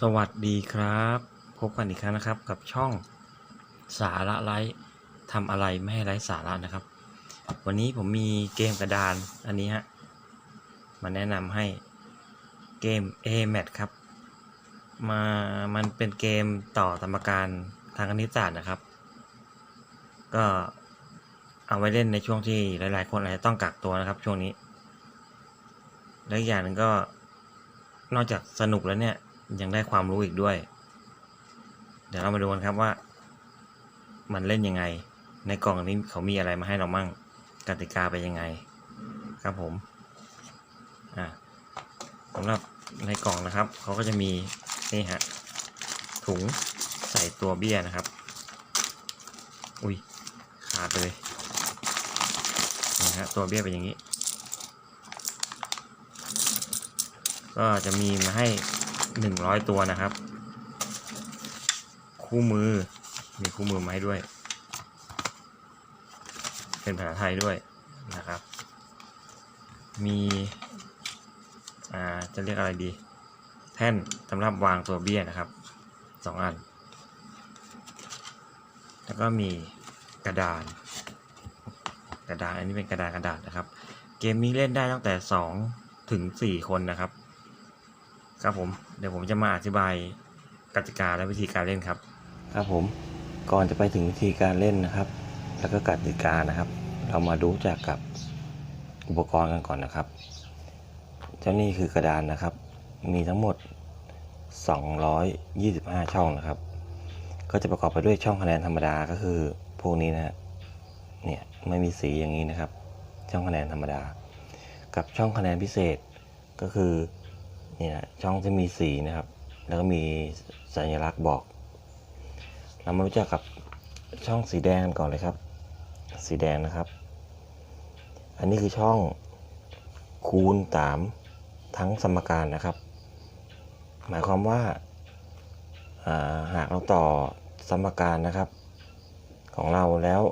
สวัสดีครับ พบกันอีกครั้งนะครับกับช่องสาระไร้ทำอะไรไม่ให้ไร้สาระนะครับ วันนี้ผมมีเกมกระดานอันนี้ฮะมาแนะนำให้เกม a m a t ครับ มามันเป็นเกมต่อสมการทางคณิตศาสตร์นะครับ ก็เอาไว้เล่นในช่วงที่หลาย ๆ คนอาจจะต้องกักตัวนะครับช่วงนี้ และอีกอย่างหนึ่งก็นอกจากสนุกแล้วเนี่ย ยังได้ความรู้อีกด้วย เดี๋ยวเรามาดูกันครับว่า มันเล่นยังไง ในกล่องนี้เขามีอะไรมาให้เรามั่งกติกาไปยังไง ครับผมอ่าสำหรับในกล่องนะครับเขาก็จะมีนี่ฮะถุงใส่ตัวเบี้ยนะครับ อุ้ยขาดไปเลยนี่ฮะตัวเบี้ยเป็นอย่างนี้ ก็จะมีมาให้ หนึ่งร้อยตัวนะครับ คู่มือ มีคู่มือมาให้ด้วย เป็นภาษาไทยด้วยนะครับ มีอ่าจะเรียกอะไรดี แท่นสำหรับวางตัวเบี้ยนะครับสองอัน แล้วก็มีกระดาน กระดานอันนี้เป็นกระดานกระดาษนะครับ เกมนี้เล่นได้ตั้งแต่สองถึงสี่คนนะครับ ครับผมเดี๋ยวผมจะมาอธิบายกติกาและวิธีการเล่นครับ ครับผมก่อนจะไปถึงวิธีการเล่นนะครับ แล้วก็กติกานะครับ เรามาดูจากกับอุปกรณ์กันก่อนนะครับ เจ้านี่คือกระดานนะครับ มีทั้งหมด 225 ช่องนะครับ ก็จะประกอบไปด้วยช่องคะแนนธรรมดาก็คือพวกนี้นะฮะเนี่ยไม่มีสีอย่างนี้นะครับ ช่องคะแนนธรรมดา กับช่องคะแนนพิเศษก็คือ นี่ยช่องที่มีสีนะครับ แล้วก็มีสัญลักษณ์บอก เรามารู้จักกับช่องสีแดงก่อนเลยครับ สีแดงนะครับ อันนี้คือช่องคูณสามทั้งสมการนะครับ หมายความว่าอ่าหากเราต่อสมการนะครับ ของเราแล้ว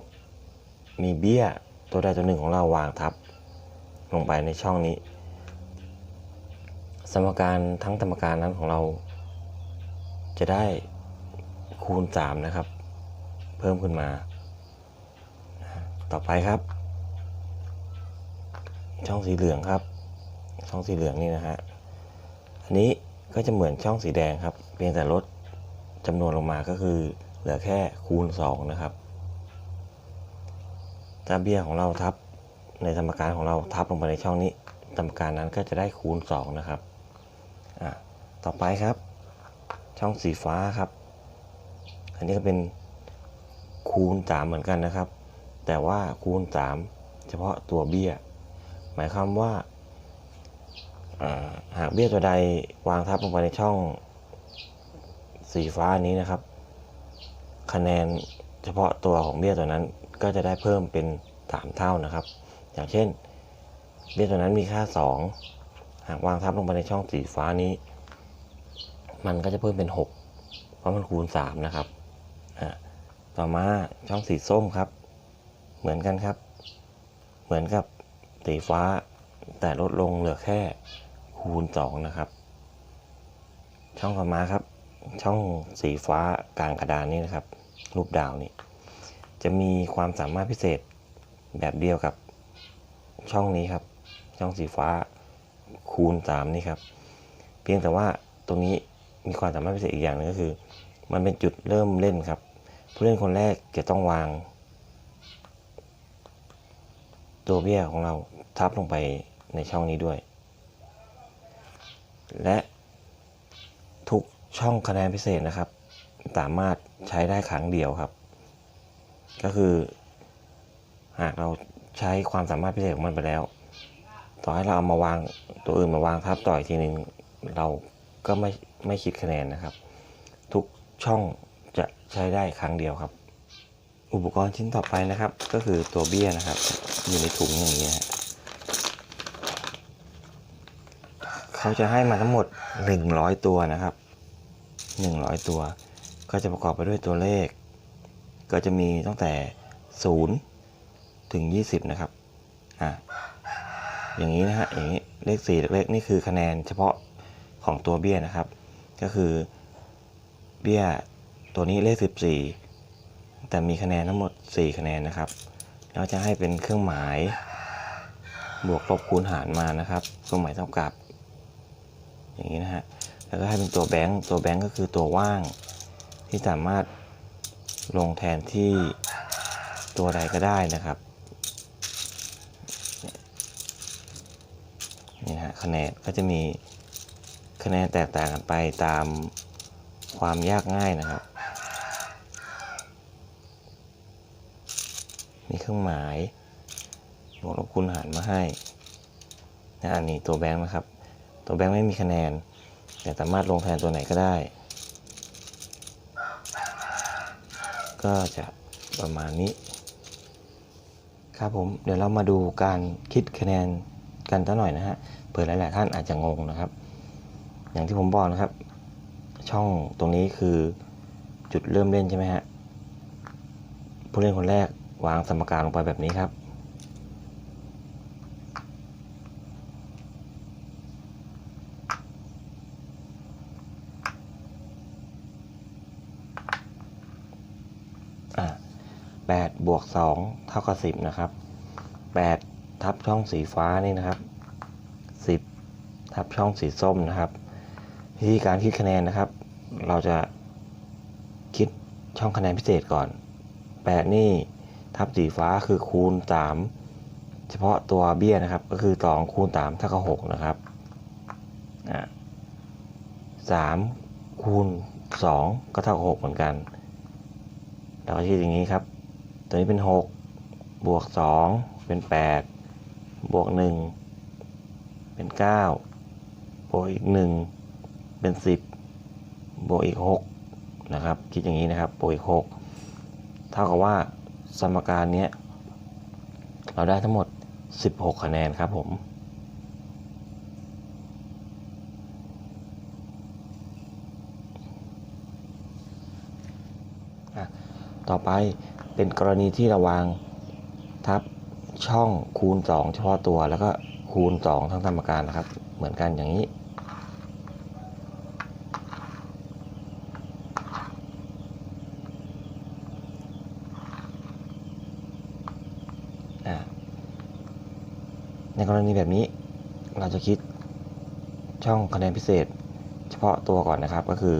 มีเบี้ยตัวใดตัวหนึ่งของเราวางทับ ลงไปในช่องนี้ สมการทั้งสมการนั้นของเรา จะได้คูณ 3 นะครับ เพิ่มขึ้นมา ต่อไปครับ ช่องสีเหลืองครับ ช่องสีเหลืองนี่นะฮะอันนี้ก็จะเหมือนช่องสีแดงครับ เพียงแต่ลดจำนวนลงมาก็คือเหลือแค่คูณ 2 นะครับถ้าเบี้ยของเราทับในสมการของเราทับลงไปในช่องนี้สมการนั้นก็จะได้คูณ 2 นะครับ อะต่อไปครับ ช่องสีฟ้าครับ อันนี้ก็เป็นคูณ 3 เหมือนกันนะครับ แต่ว่าคูณ 3 เฉพาะตัวเบี้ย หมายความว่าาหากเบี้ยตัวใดวางทับลงไปในช่องสีฟ้านี้นะครับ คะแนนเฉพาะตัวของเบี้ยตัวนั้นก็จะได้เพิ่มเป็น 3 เท่านะครับ อย่างเช่น เบี้ยตัวนั้นมีค่า 2 หากวางทับลงไปในช่องสีฟ้านี้ มันก็จะเพิ่มเป็น 6 เพราะมันคูณ 3 นะครับ ต่อมาช่องสีส้มครับ เหมือนกันครับ เหมือนกับสีฟ้า แต่ลดลงเหลือแค่คูณ 2 นะครับ ช่องต่อมาครับ ช่องสีฟ้ากลางกระดานนี้นะครับ รูปดาวนี่จะมีความสามารถพิเศษแบบเดียวกับช่องนี้ครับ ช่องสีฟ้า คูณ 3 นี่ครับ เพียงแต่ว่าตรงนี้มีความสามารถพิเศษอีกอย่างหนึงก็คือ มันเป็นจุดเริ่มเล่นครับ ผู้เล่นคนแรกจะต้องวาง ตัวเบี้ยของเราทับลงไปในช่องนี้ด้วย และทุกช่องคะแนนพิเศษนะครับ สามารถใช้ได้ครั้งเดียวครับ ก็คือ หากเราใช้ความสามารถพิเศษของมันไปแล้ว ต่อให้เราเอามาวางตัวอื่นมาวางทับต่ออีกทีหนึ่งเราก็ไม่ไม่คิดคะแนนนะครับ ทุกช่องจะใช้ได้ครั้งเดียวครับ อุปกรณ์ชิ้นต่อไปนะครับ ก็คือตัวเบี้ยนะครับ อยู่ในถุงอย่างนี้ฮะเขาจะให้มาทั้งหมด 100 ตัวนะครับ 100 ตัว ก็จะประกอบไปด้วยตัวเลข ก็จะมีตั้งแต่ 0 ถึง 20 นะครับอ่า อย่างนี้นะฮะอย่างนี้เลข4เลขนี่คือคะแนนเฉพาะของตัวเบี้ยนะครับ ก็คือเบี้ยตัวนี้เลข 14 แต่มีคะแนนทั้งหมด 4 คะแนนนะครับแล้วจะให้เป็นเครื่องหมายบวกลบคูณหารมานะครับเครื่องหมายเท่ากับ อย่างนี้นะฮะแล้วก็ให้เป็นตัวแบงค์ตัวแบงค์ก็คือตัวว่างที่สามารถลงแทนที่ตัวใดก็ได้นะครับ นี่ฮะคะแนนก็จะมีคะแนนแตกต่างกันไปตามความยากง่ายนะครับ มีเครื่องหมายบวกลบคูณหารมาให้นะอันนี้ตัวแบงค์นะครับ ตัวแบงค์ไม่มีคะแนน แต่สามารถลงแทนตัวไหนก็ได้ ก็จะประมาณนี้ ครับผมเดี๋ยวเรามาดูการคิดคะแนน กันสักหน่อยนะฮะเผื่อหลาย ๆ ท่านอาจจะงงนะครับ อย่างที่ผมบอกนะครับ ช่องตรงนี้คือจุดเริ่มเล่นใช่ไหมฮะผู้เล่นคนแรกวางสมการลงไปแบบนี้ครับ 8 บวก 2 เท่ากับ 10 นะครับ 8 ทับช่องสีฟ้านี่นะครับ 10 ทับช่องสีส้มนะครับ วิธีการคิดคะแนนนะครับ เราจะคิดช่องคะแนนพิเศษก่อน 8 นี่ทับสีฟ้าคือคูณ 3 เฉพาะตัวเบี้ยนะครับ ก็คือ 2 คูณ3เท่ากับ6นะครับอะ3คูณ 2 ก็เท่ากับ6เหมือนกัน เราก็คิดอย่างนี้ครับ ตัวนี้เป็น 6 บวก 2 เป็น 8 บวก 1 เป็น 9 บวกอีก 1 เป็น 10 บวกอีก 6 นะครับ คิดอย่างนี้นะครับ บวกอีก 6 เท่ากับว่าสมการนี้เราได้ทั้งหมด 16 คะแนนครับผมต่อไปเป็นกรณีที่เราวางทับ ช่องคูณ 2 เฉพาะตัวแล้วก็คูณ 2 ทั้งสมการนะครับ เหมือนกันอย่างนี้ ในกรณีแบบนี้เราจะคิดช่องคะแนนพิเศษ เฉพาะตัวก่อนนะครับก็คือ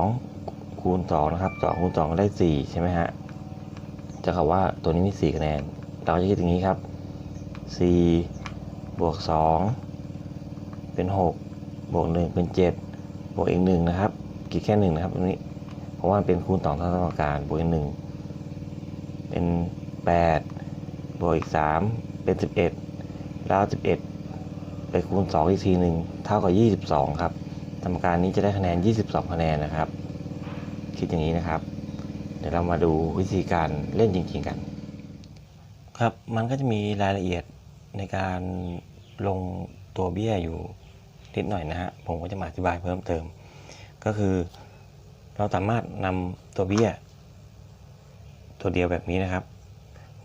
2 คูณ 2 นะครับ 2 คูณ2ได้ 4 ใช่ไหมฮะ จะคำว่าตัวนี้มี 4 คะแนน เราจะคิดอย่างนี้ครับ4บวก2เป็น 6 บวก 1 เป็น 7 บวกอีก1นะครับคิดแค่1นะครับตรงนี้ เพราะว่ามันเป็นคูณ2ทั้งสมการบวกอีก1เป็น 8 บวกอีก 3 เป็น 11 แล้ว 11 ไปคูณ 2 อีกทีหนึ่งเท่ากับ 22 ครับสมการนี้จะได้คะแนน 22 คะแนนนะครับ คิดอย่างนี้นะครับ เดี๋ยวเรามาดูวิธีการเล่นจริงๆกัน ครับมันก็จะมีรายละเอียดในการลงตัวเบี้ยอยู่นิดหน่อยนะฮะผมก็จะมาอธิบายเพิ่มเติม ก็คือ เราสามารถนำตัวเบี้ย ตัวเดียวแบบนี้นะครับ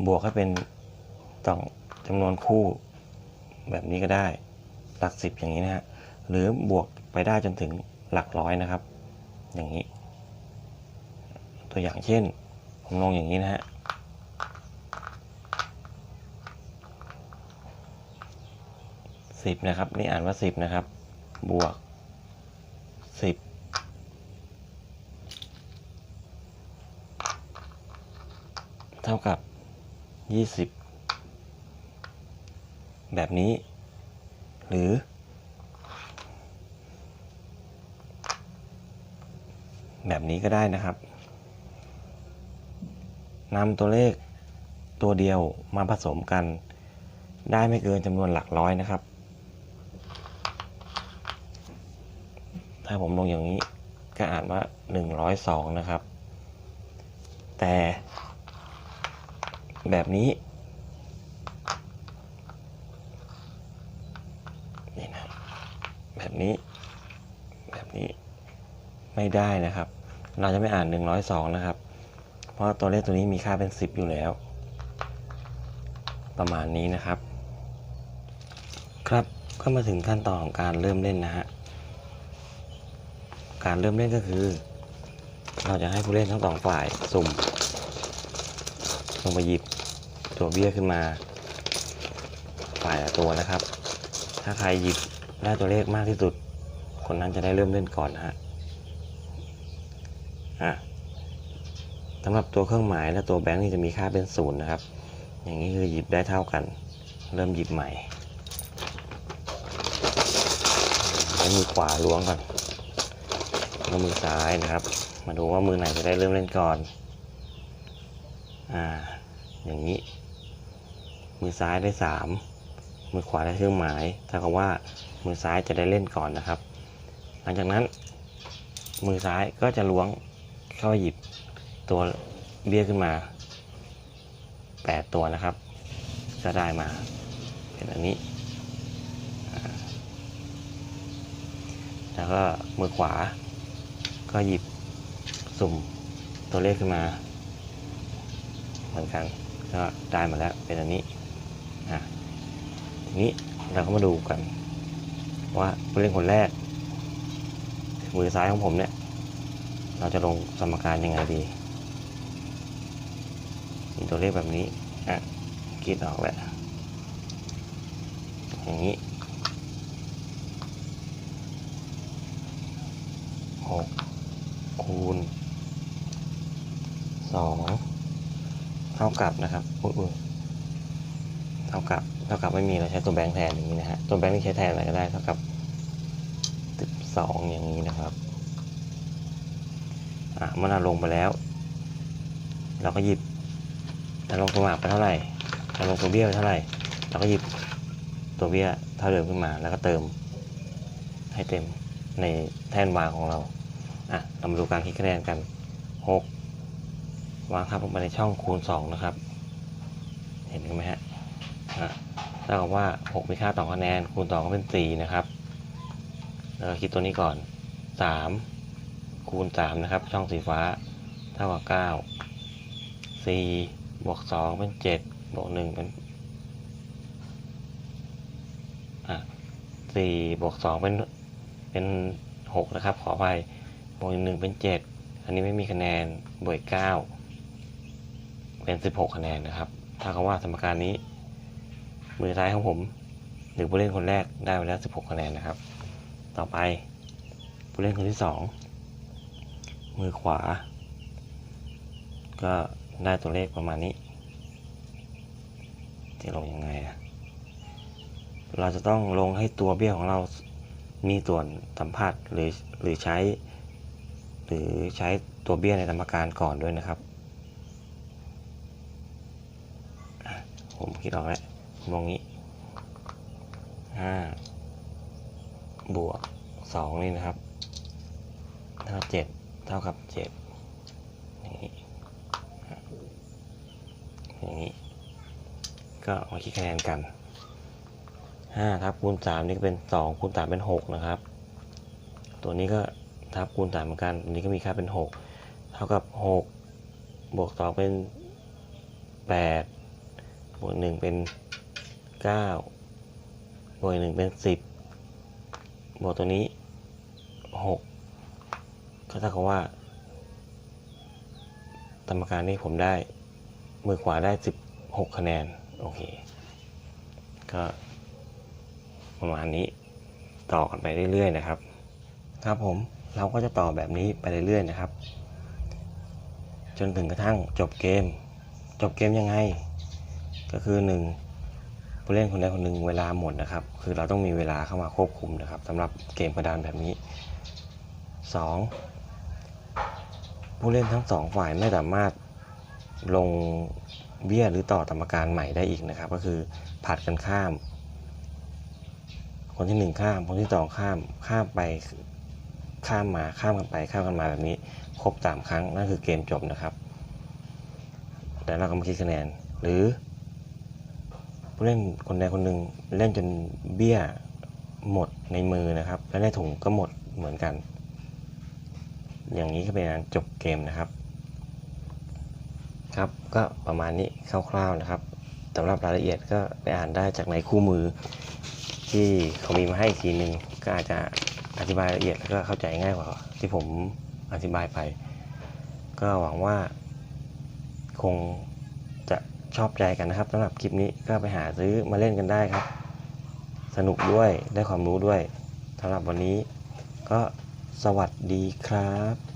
บวกให้เป็นต้องจำนวนคู่แบบนี้ก็ได้ หลักสิบอย่างนี้นะฮะหรือบวกไปได้จนถึงหลักร้อยนะครับ อย่างนี้ ตัวอย่างเช่น ผมลงอย่างนี้นะฮะสิบนะครับ นี่อ่านว่าสิบนะครับ บวกสิบเท่ากับยี่สิบแบบนี้ หรือ แบบนี้ก็ได้นะครับ นำตัวเลขตัวเดียวมาผสมกัน ได้ไม่เกินจำนวนหลักร้อยนะครับ ถ้าผมลงอย่างนี้ก็อ่านว่า 102 นะครับ แต่แบบนี้นี่นะแบบนี้ แบบนี้ไม่ได้นะครับ เราจะไม่อ่าน 102 นะครับ ราะตัวเลขตัวนี้มีค่าเป็น 10 อยู่แล้ว ประมาณนี้นะครับ ครับก็มาถึงขั้นตอนของการเริ่มเล่นนะฮะการเริ่มเล่นก็คือ เราจะให้ผู้เล่นทั้งสองฝ่ายสุ่มลงไปหยิบตัวเบี้ยขึ้นมา ฝ่ายละตัวนะครับ ถ้าใครหยิบได้ตัวเลขมากที่สุด คนนั้นจะได้เริ่มเล่นก่อนนะฮะอะ สำหรับตัวเครื่องหมายและตัวแบงค์นี่จะมีค่าเป็นศูนย์นะครับ อย่างนี้คือหยิบได้เท่ากัน เริ่มหยิบใหม่ใช้มือขวาล้วงก่อนแล้วมือซ้ายนะครับ มาดูว่ามือไหนจะได้เริ่มเล่นก่อน อ่า อย่างนี้ มือซ้ายได้สามมือขวาได้เครื่องหมายถ้ากับว่ามือซ้ายจะได้เล่นก่อนนะครับ หลังจากนั้น มือซ้ายก็จะล้วงเข้าหยิบ ตัวเบี้ยขึ้นมา 8 ตัวนะครับ ก็ได้มาเป็นอันนี้ แล้วก็มือขวา ก็หยิบสุ่มตัวเลขขึ้นมา เหมือนกันก็ได้มาแล้วเป็นอันนี้อะทีนี้เราก็มาดูกัน ว่าผู้เล่นคนแรก มือซ้ายของผมเนี่ย เราจะลงสมการยังไงดี มีตัวเลขแบบนี้ อะคิดออกแล้ว อย่างนี้หกคูณสองเท่ากับนะครับอุ้ยเท่ากับเท่ากับไม่มีเราใช้ตัวแบงค์แทนอย่างนี้นะฮะตัวแบงค์ที่ใช้แทนอะไรก็ได้เท่ากับสิบสองอย่างนี้นะครับอะเมื่อเราลงไปแล้ว เราก็หยิบ เราลงตัวหมากไปเท่าไหร่เราลงตัวเบี้ยไปเท่าไหร่เราก็หยิบตัวเบี้ยเท่าเดิมขึ้นมา แล้วก็เติมให้เต็มในแท่นวางของเราอะเรามาดูการคิดคะแนนกันหกวางครับลงไปในช่องคูณสองนะครับ เห็นกันไหมฮะอะเท่ากับว่าหกมีค่าต่อคะแนน คูณสองก็เป็นสี่นะครับแล้วก็คิดตัวนี้ก่อนสามคูณสามนะครับ ช่องสีฟ้า เท่ากับเก้าสี่ บวกสองเป็นเจ็ดบวกหนึ่งเป็นอะสี่บวกสองเป็นเป็นหกนะครับ ขอไปบวกอีกหนึ่งเป็นเจ็ดอันนี้ไม่มีคะแนนบวกเก้าเป็นสิบหกคะแนนนะครับ ถ้ากับว่าสมการนี้ มือซ้ายของผมหรือผู้เล่นคนแรกได้ไปแล้วสิบหกคะแนนนะครับ ต่อไปผู้เล่นคนที่สองมือขวา ก็ ได้ตัวเลขประมาณนี้ จะลงยังไงอะเราจะต้องลงให้ตัวเบี้ยของเรามีส่วนสัมผัสหรือหรือใช้ หรือใช้ตัวเบี้ยในสมการก่อนด้วยนะครับ ผมคิดออกแล้วมองนี้ห้าบวกสองนี่นะครับเท่าเจ็ดเท่ากับเจ็ดอย่างนี้อะ อย่างนี้ ก็มาคิดคะแนนกันห้าทับคูณสามนี่ก็เป็นสองคูณสามเป็นหกนะครับ ตัวนี้ก็ทับคูณสามเหมือนกันตัวนี้ก็มีค่าเป็นหกเท่ากับหกบวกสองเป็นแปดบวกหนึ่งเป็นเก้าบวกหนึ่งเป็นสิบวกตัวนี้หกก็เท่ากับว่า สมการนี้ผมได้ มือขวาได้สิบหกคะแนน โอเค ก็ประมาณนี้ต่อกันไปเรื่อยๆนะครับ ครับผมเราก็จะต่อแบบนี้ไปเรื่อยๆนะครับ จนถึงกระทั่งจบเกม จบเกมยังไง ก็คือหนึ่งผู้เล่นคนใดคนหนึ่งเวลาหมดนะครับ คือเราต้องมีเวลาเข้ามาควบคุมนะครับสำหรับเกมกระดานแบบนี้สองผู้เล่นทั้งสองฝ่ายไม่สามารถ ลงเบี้ยหรือต่อสมการใหม่ได้อีกนะครับ ก็คือผัดกันข้าม คนที่หนึ่งข้าม คนที่สองข้ามข้ามไปข้ามมาข้ามกันไปข้ามกันมาแบบนี้ ครบสามครั้งนั่นคือเกมจบนะครับแล้วเราก็มาคิดคะแนนหรือผู้เล่นคนใดคนหนึ่งเล่นจนเบี้ยหมดในมือนะครับ และในถุงก็หมดเหมือนกัน อย่างนี้ก็เป็นการจบเกมนะครับ ครับก็ประมาณนี้คร่าวๆนะครับสำหรับรายละเอียดก็ไปอ่านได้จากในคู่มือ ที่เขามีมาให้ทีหนึ่งก็อาจจะอธิบายละเอียดแล้วก็เข้าใจง่ายกว่าที่ผมอธิบายไป ก็หวังว่าคงจะชอบใจกันนะครับสำหรับคลิปนี้ก็ไปหาซื้อมาเล่นกันได้ครับ สนุกด้วยได้ความรู้ด้วยสำหรับวันนี้ ก็สวัสดีครับ